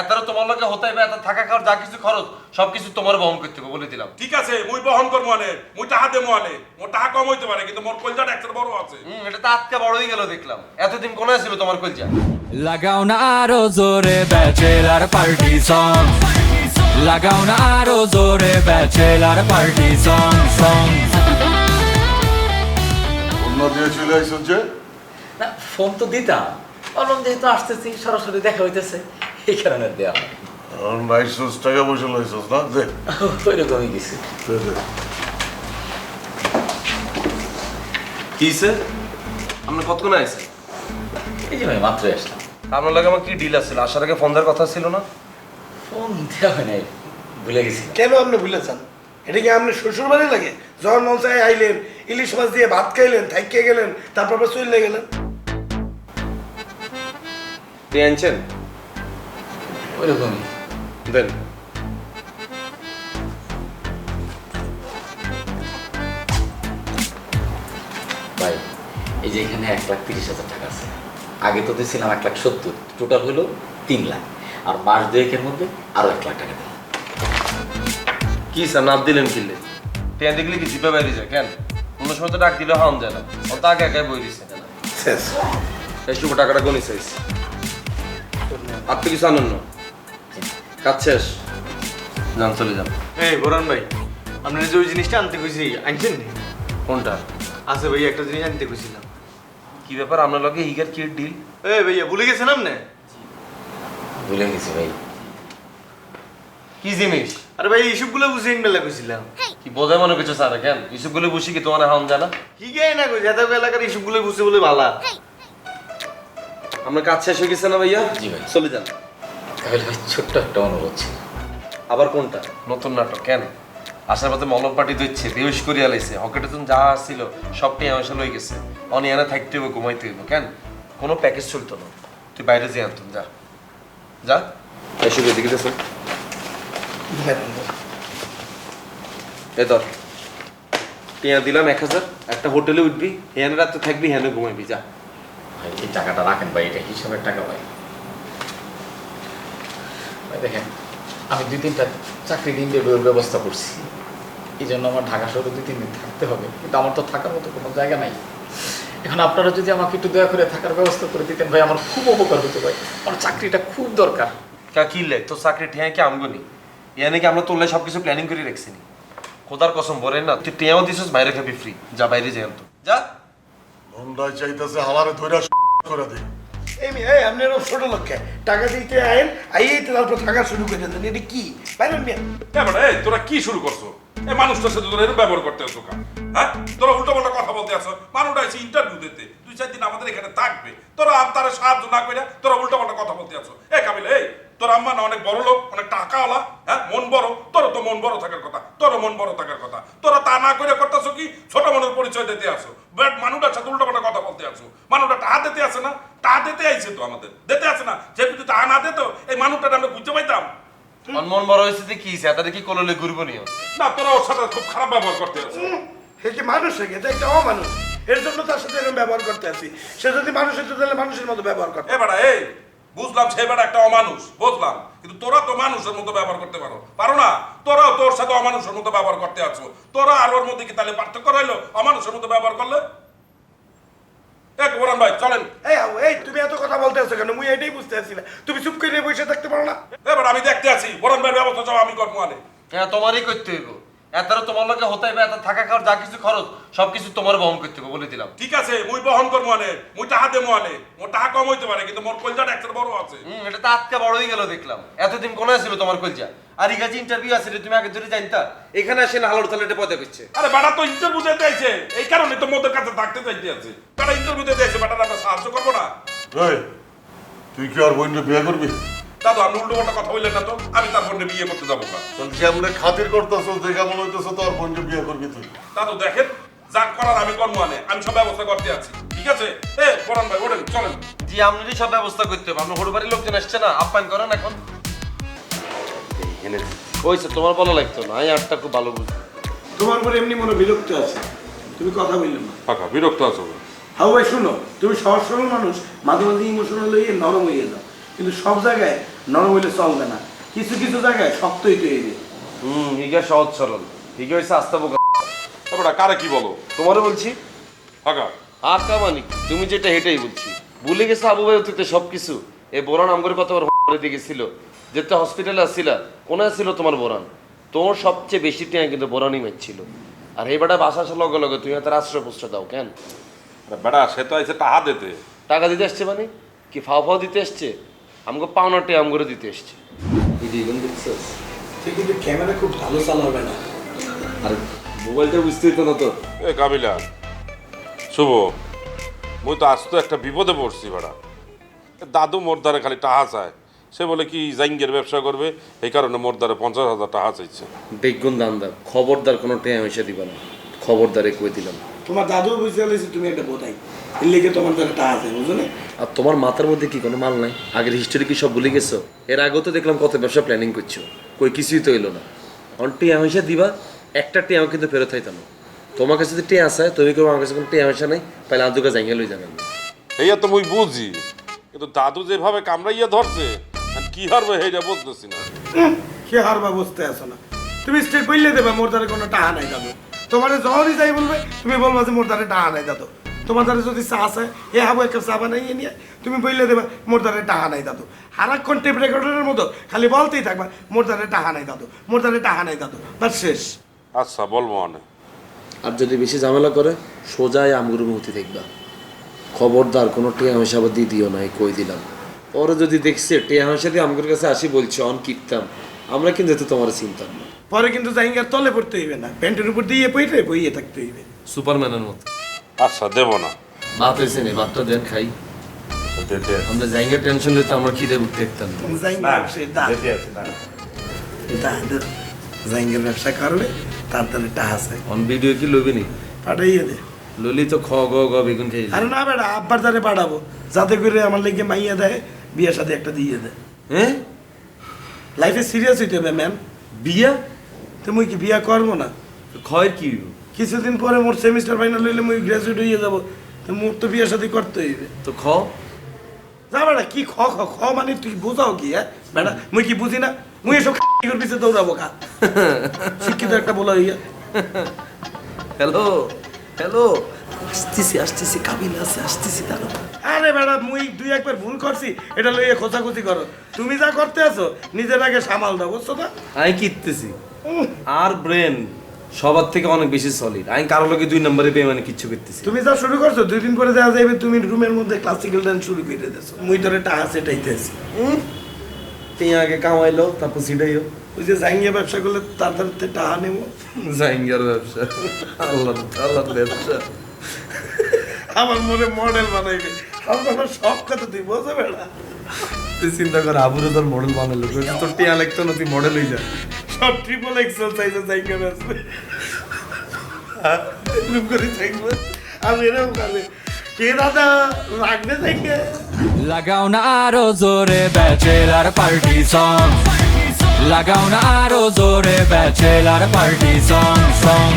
এতারও তোমার লোকে হতে হবে এত থাকা খাওয়ার যা কিছু খরচ সবকিছু তোমার বহন করতে হবে বলে দিলাম। ঠিক আছে মুই বহন করব আনে মুই টাকা দেবো আনে মোর টাকা কম হইতে পারে কিন্তু মোর কলজাটা একটা বড় আছে। হুম এটা তো আজকে বড় হয়ে গেল দেখলাম। এতদিন কোনে ছিল তোমার কলজা? লাগাও না আরও জোরে ব্যাচেলার পার্টি সং লাগাও না আরও জোরে ব্যাচেলার পার্টি সং সং অন্য দিয়ে চলে আইসন যে। না ফোন তো দিতাম। বললাম যেহেতু আসতেছি সরাসরি দেখা হইতেছে। এই কারণে দেওয়া হয় টাকা পয়সা না দে গেছি। কি স্যার কতক্ষণ এই যে ভাই মাত্র আসলাম আপনার লাগে আমার কি ডিল আছে আসার আগে ফোন দেওয়ার কথা ছিল না ফোন দেওয়া হয় নাই ভুলে গেছি কেন আপনি ভুলেছেন এটা কি আপনি শ্বশুর বাড়ি লাগে যখন মন চায় আইলেন ইলিশ মাছ দিয়ে ভাত খাইলেন থাইকে গেলেন তারপর আবার চলে গেলেন ওইরকমই দেন। ভাই এই যে এখানে এক লাখ তিরিশ হাজার টাকা আছে। আগে তো দিয়েছিলাম এক লাখ সত্তর টোটাল হলো তিন লাখ। আর মাস দুয়েকের মধ্যে আরও এক লাখ টাকা দিলাম। কি স্যার নাপ দিলেন কিনলে টেন দেখলে কি জিপে বাইরে যায় কেন? অন্য সময় তো ডাক দিলে হাম যায় না। ও তো আগে আগে বই দিচ্ছে শেষ। এই শুভ টাকাটা গনি চাইছি। আর তো কিছু আনন্দ কাজ শেষ। যান চলে যান। এই বোরান ভাই আপনার যে ওই জিনিসটা আনতে কইছি আনছেন কোনটা? আছে ভাই একটা জিনিস আনতে কইছিলাম কি ব্যাপার? আপনার লগে হিগার কি ডিল ভাইয়া ভুলে গেছেন আপনি? ভুলে গেছি ভাই। কি জিনিস? আরে ভাই এইসবগুলো বুঝে বেলা কইছিলাম। কি বোঝায় মনে করছ স্যার কেন ইসবগুলো বসি কি তোমার হাম জানা? কি গে না কইছে? এত এলাকার এইসবগুলো বুঝে বলে ভালা আপনার কাজ শেষ হয়ে গেছে না ভাইয়া? জি ভাই। চলে যান। তাহলে ভাই ছোট্ট একটা অনুরোধ ছিল। আবার কোনটা? নতুন নাটক কেন? আসার পথে মলম পাটি দিচ্ছে বেউস করিয়া লাইছে। হকেটে তুমি যা ছিল সবটাই আমার সাথে হয়ে গেছে। অনিয়ানা থাকতে হইব ঘুমাইতে হইব কেন? কোনো প্যাকেজ চলতো না। তুই বাইরে যে আনতুম যা। যা। এসে এদিকে দেখো। এ ধর। টিয়া দিলাম এক হাজার একটা হোটেলে উঠবি হ্যানে রাতে থাকবি হ্যানে ঘুমাইবি যা। ভাই এই টাকাটা রাখেন ভাই এটা হিসাবের টাকা ভাই। দেখেন আমি দুই তিনটা চাকরির ইন্টারভিউর ব্যবস্থা করছি। এই জন্য আমার ঢাকা শহরে দুই তিন দিন থাকতে হবে। কিন্তু আমার তো থাকার মতো কোনো জায়গা নাই। এখন আপনারা যদি আমাকে একটু দয়া করে থাকার ব্যবস্থা করে দিতেন ভাই আমার খুব উপকার হতো ভাই। আমার চাকরিটা খুব দরকার। কা কি লে তোর চাকরি টিয়া কি আমগনি? ইয়া নাকি আমরা তোলে সব কিছু প্ল্যানিং করে রাখছি নি? খোদার কসম বলে না তুই টিয়াও দিছিস বাইরে খাবি ফ্রি যা বাইরে যাই তো যা। মন্দায় চাইতেছে হালারে ধইরা করে দে। এই এই, আপনি এরকম ছোট লোককে টাকা দিতে আইন আইয়েই তো থাকা শুরু করে দেন। এটা কি? বাইরেন হ্যাঁ এবার এই, তোরা কি শুরু করছ? এই মানুষটার সাথে তোরা এরকম ব্যবহার করতে আসো? হ্যাঁ? তোরা উল্টো পাল্টা কথা বলতে আসো মানুষটা এসে ইন্টারভিউ দিতে। দুই, চার দিন আমাদের এখানে থাকবে। তোরা আর তারা সাহায্য না করে তোরা উল্টো পাল্টা কথা বলতে আসো এ কাবিল, এই তোর আম্মা না অনেক বড় লোক অনেক টাকাওয়ালা হ্যাঁ? মন বড়। তোর তো মন বড় থাকার কথা তোর মন বড় থাকার কথা। তোরা তা না করে করতেছো কি? ছোট মনের পরিচয় দিতে আসো। বাট মানুষটার সাথে উল্টো পাল্টা কথা বলতে আছো মানুষটা টাকা দিতে আসে না তা দিতে আইছে তো আমাদের। দিতে আসে না। যে যদি টাকা না দিত এই মানুষটা আমরা বুঝতে পাইতাম। মন বড় হয়েছে যে কি সেটা কি কললে ঘুরবো নিও না তোরা ওর সাথে খুব খারাপ ব্যবহার করতে আছো সে কি মানুষ হয়ে গেছে একটা অমানুষ। এর জন্য তার সাথে এরকম ব্যবহার করতে আছি সে যদি মানুষ হতো তাহলে মানুষের মতো ব্যবহার করতে। এ বেটা এই! বুঝলাম সে বেটা একটা অমানুষ বুঝলাম। কিন্তু তোরা তো মানুষের মতো ব্যবহার করতে পারো। পারো না? তোরাও তোর সাথে অমানুষের মতো ব্যবহার করতে আছো। তোরা আর ওর মধ্যে কি তাহলে পার্থক্য রইল? অমানুষের মতো ব্যবহার করলে? এক বোরান ভাই চলেন। এই আও, এই তুমি এত কথা বলতে আছো কেন? মুই এটাই বুঝতে আছি না তুমি চুপ করে বসে থাকতে পারো না? এবার আমি দেখতে আছি। বোরান ভাইয়ের ব্যবস্থা চাও আমি করব আনে। হ্যাঁ তোমারই করতে হইব। এতারও তোমার লোকে হতে হবে এত থাকা খাওয়ার যা কিছু খরচ সবকিছু তোমার বহন করতে হবে বলে দিলাম। ঠিক আছে মুই বহন করব আনে মুই টাকা দেবো আনে মোর টাকা কম হইতে পারে কিন্তু মোর কলজাটা একটা বড় আছে। হুম এটা তো আজকে বড় হয়ে গেল দেখলাম। এতদিন কোনে ছিল তোমার কলজা? আর ইগাজি ইন্টারভিউ আছে রে, তুমি আগে ধরে জানতা? এখানে আসে না হালোর তালে পদে করছে। আরে বেটা তো ইন্টারভিউ দিতে আইছে। এই কারণে তো মোদের কাছে থাকতে চাইতে আছে। বেটা ইন্টারভিউ দিতে আইছে বেটা আমরা সাহায্য করব না। এই তুই কি আর বোনকে বিয়ে করবি? দাদু আপনি উল্টো পাল্টা কথা বললেন না তো। আমি তার বোনকে বিয়ে করতে যাব না। কেমনে খাতির করতেছ দেখা মনে হইতেছে তো আর বোনকে বিয়ে করবি তুই। দাদু দেখেন যা করার আমি কর্ম আনে। আমি সব ব্যবস্থা করতে আছি। ঠিক আছে? এ পরান ভাই ওঠেন চলেন। জি আপনারই সব ব্যবস্থা করতে হবে। আপনার হরু বাড়ির লোকজন আসছে না আপ্যায়ন করেন এখন। ওইসে তোমার ভালো লাগতো না। আমি আটটা খুব ভালো বুঝি। তোমার উপর এমনি মনে বিরক্ত আছে। তুমি কথা বললে না। ফাঁকা বিরক্ত আছো হাও ভাই শুনো তুমি সহজ সরল মানুষ। মাঝে মাঝে ইমোশনাল হয়ে নরম হয়ে যাও। কিন্তু সব জায়গায় নরম হইলে চলবে না। কিছু কিছু জায়গায় শক্তই তৈরি। হুম হিগা সহজ সরল। হিগা হয়েছে আস্তা বোকা। তারপরে কারে কি বলো? তোমারও বলছি। হাগা আকা মানিক তুমি যেটা হেঁটেই বলছি। ভুলে গেছো আবু ভাই অতীতে সব কিছু এই বোরান আমগরে কতবার করে দিয়ে গেছিল। যেতে হসপিটালে আসছিলা কোনে ছিল তোমার বোরান? তোর সবচেয়ে বেশি টিয়া কিন্তু বোরানই মারছিল। আর এই বেটা বাসা আসার লগে লগে তুমি তার আশ্রয় পুষ্ট দাও কেন? বেড়া সে তো আইসে টাহা দিতে। টাকা দিতে আসছে মানে? কি ফাও ফাও দিতে আসছে? আমাকে পাওনাটে আমগরে দিতে সে কিন্তু ক্যামেরা খুব ভালো চালাবে না। আর মোবাইলটা বুঝতেই তো না তো? এ কাবিলা শুভ। মুই তো আজ তো একটা বিপদে পড়ছি দাদু মোর দ্বারে খালি টাহা চায়। সে বলে কি জাইঙ্গের ব্যবসা করবে এই কারণে মোর দ্বারে পঞ্চাশ হাজার টাকা চাইছে। বেগুন দান্দা খবরদার কোনো টেয়া পয়সা দিবা না। খবরদারে কই দিলাম। তোমার দাদু বুঝতে পারছি তুমি একটা বোধাই। এর লেগে তোমার দ্বারা টা আছে বুঝো না আর তোমার মাথার মধ্যে কি কোনো মাল নাই? আগের হিস্টোরি কি সব ভুলে গেছো? এর আগেও তো দেখলাম কত ব্যবসা প্ল্যানিং করছ। কই কিছুই তো এলো না। অন টিয়া পয়সা দিবা একটা টিয়া কিন্তু ফেরত হইতাম তোমার কাছে যদি টিয়া আছে তুমি কেউ আমার কাছে কোনো টিয়া পয়সা নাই তাহলে আদুকা জাঙ্গা লই যাবেন এইয়া তো মুই বুঝি কিন্তু দাদু যেভাবে কামড়াইয়া ধরছে আর কি হারবে সেইটা বুঝতেছি না। কে হারবা বুঝতে আসো না। তুমি স্টেট বললে দেবে মোর দ্বারা কোনো টাহা নাই দাদু। তোমার যখনই যাই বলবে তুমি বলবা যে মোর দ্বারা টাহা নাই দাদু। তোমার দ্বারা যদি চা আছে এ হাবো একটা চা বানাইয়ে নিয়ে তুমি বললে দেবে মোর দ্বারা টাহা নাই দাদু। হারাক্ষণ টেপ রেকর্ডারের মতো খালি বলতেই থাকবা মোর দ্বারা টাহা নাই দাদু মোর দ্বারা টাহা নাই দাদু। বাস শেষ। আচ্ছা বলব মানে। আর যদি বেশি ঝামেলা করে সোজাই আমগুরু মুহূর্তে দেখবা। খবরদার কোনো টিয়া পয়সা আবার দিয়ে দিও নাই কই দিলাম। পরে যদি দেখছে টিয়া পয়সা দিয়ে আমগুর কাছে আসি বলছে অন কিনতাম আমরা কিন্তু তোমার চিন্তা না। পরে কিন্তু জাইঙ্গার তলে পড়তে হইবে না। প্যান্টের উপর দিয়ে পইতে বইয়ে থাকতে হইবে। সুপারম্যানের মতো। আচ্ছা দেব না। ভাত হয়েছে নে ভাতটা দেন খাই। আমরা জাইঙ্গা টেনশন লইতে আমরা খিদে উঠতে দেখতাম জাইঙ্গার ব্যবসা করবে তার দ্বারা টাহা আছে। অন ভিডিও কি লবি নি? পাঠাইয়ে দে। ললি তো খ গ গ বেগুন খেয়ে আরে না বেটা আব্বার দ্বারে পাঠাবো। যাতে করে আমার লেগে মাইয়া দেয় বিয়ের সাথে একটা দিয়ে দেয় হ্যাঁ লাইফে সিরিয়াস হইতে হবে ম্যাম বিয়া? তুমি কি বিয়া করব না? খয় কি কিছুদিন পরে মোর সেমিস্টার ফাইনাল হইলে মুই গ্রাজুয়েট হয়ে যাব। তো মোর তো বিয়ের সাথে করতে হইবে। তো খ? যা বেটা কি খ খ খ মানে তুই বোঝাও কি হ্যাঁ? বেটা মুই কি বুঝি না? মুই এসব খাইগর পিছে দৌড়াবো কা শিক্ষিত একটা বলা হইয়া। Hello hello. আসতেছি আসতেছি কাবিল আছে আসতেছি দাঁড়ো আরে বেটা মুই দুই একবার ভুল করছি এটা লইয়ে খোঁচাখুচি করো। তুমি যা করতে আছো নিজের আগে সামাল দাও বুঝছ না আমি কিনতেছি আর ব্রেন সবার থেকে অনেক বেশি সলিড আমি কারও লোকে দুই নম্বরে পেয়ে মানে কিচ্ছু করতেছি তুমি যা শুরু করছ দুই দিন পরে দেখা যাবে তুমি রুমের মধ্যে ক্লাসিক্যাল ডান্স শুরু করে দিয়েছ। মুই ধরে টাহা সেটাইতেছি তুই আগে কামাইলো তারপর সিটাইও ওই যে জাঙ্গিয়া ব্যবসা করলে তাড়াতাড়ি টাহা নেব। জাইঙ্গার ব্যবসা। আল্লাহ আল্লাহ ব্যবসা। আমার মনে মডেল বানাইবে আমার সব কথা তুই বোঝে বেড়া। তুই চিন্তা কর আবুরে তোর মডেল বানালো তোর টিয়া লাগতো না তুই মডেল হয়ে যা। সব ট্রিপল এক্সেল সাইজে জায়গা আসবে এরকম করে থাকবে। আমি এরকম করে। কে দাদা লাগবে জায়গা লাগাও না আরও জোরে ব্যাচেলার পার্টি সং লাগাও না আরও জোরে ব্যাচেলার পার্টি সং সং